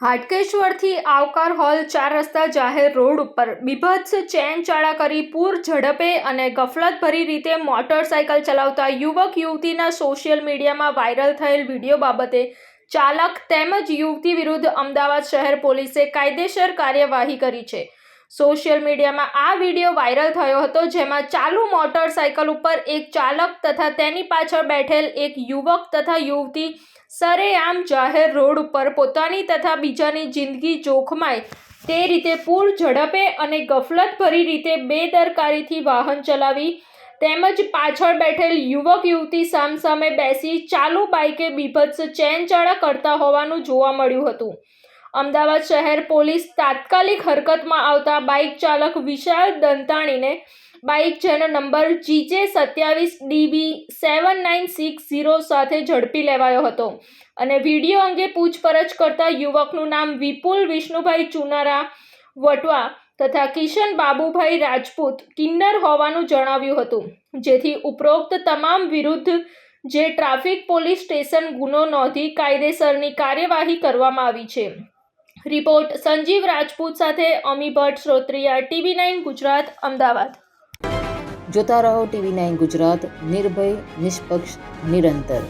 હાટકેશ્વરથી આવકાર હોલ ચાર રસ્તા જાહેર રોડ ઉપર બીભત્સ ચેન ચાળા કરી પૂર ઝડપે અને ગફલતભરી રીતે મોટરસાયકલ ચલાવતા યુવક યુવતીના સોશિયલ મીડિયામાં વાયરલ થયેલ વીડિયો બાબતે ચાલક તેમજ યુવતી વિરુદ્ધ અમદાવાદ શહેર પોલીસે કાયદેસર કાર્યવાહી કરી છે. સોશિયલ મીડિયામાં આ વીડિયો વાયરલ થયો હતો, જેમાં ચાલુ મોટરસાયકલ ઉપર એક ચાલક તથા તેની પાછળ બેઠેલ એક યુવક તથા યુવતી સરેઆમ જાહેર રોડ ઉપર પોતાની તથા બીજાની જિંદગી જોખમાય તે રીતે પૂર ઝડપે અને ગફલતભરી રીતે બેદરકારીથી વાહન ચલાવી તેમજ પાછળ બેઠેલ યુવક યુવતી સામસામે બેસી ચાલુ બાઇકે બીભત્સ ચેનચાળા કરતા હોવાનું જોવા મળ્યું હતું. અમદાવાદ શહેર પોલીસ તાત્કાલિક હરકતમાં આવતા બાઇક ચાલક વિશાલ દંતાણીને બાઇક જેનો નંબર જીજે સત્યાવીસ DB seven nine six zero સાથે ઝડપી લેવાયો હતો. અને વીડિયો અંગે પૂછપરછ કરતા યુવકનું નામ વિપુલ વિષ્ણુભાઈ ચુનારા વટવા તથા કિશન બાબુભાઈ રાજપૂત કિન્નર હોવાનું જણાવ્યું હતું. જેથી ઉપરોક્ત તમામ વિરુદ્ધ જે ટ્રાફિક પોલીસ સ્ટેશન ગુનો નોંધી કાયદેસરની કાર્યવાહી કરવામાં આવી છે. રિપોર્ટ સંજીવ રાજપૂત સાથે અમી ભટ્ટ, શ્રોત્રિયા, ટીવી નાઇન ગુજરાત, અમદાવાદ. જોતા રહો ટીવી નાઇન ગુજરાત, નિર્ભય, નિષ્પક્ષ, નિરંતર.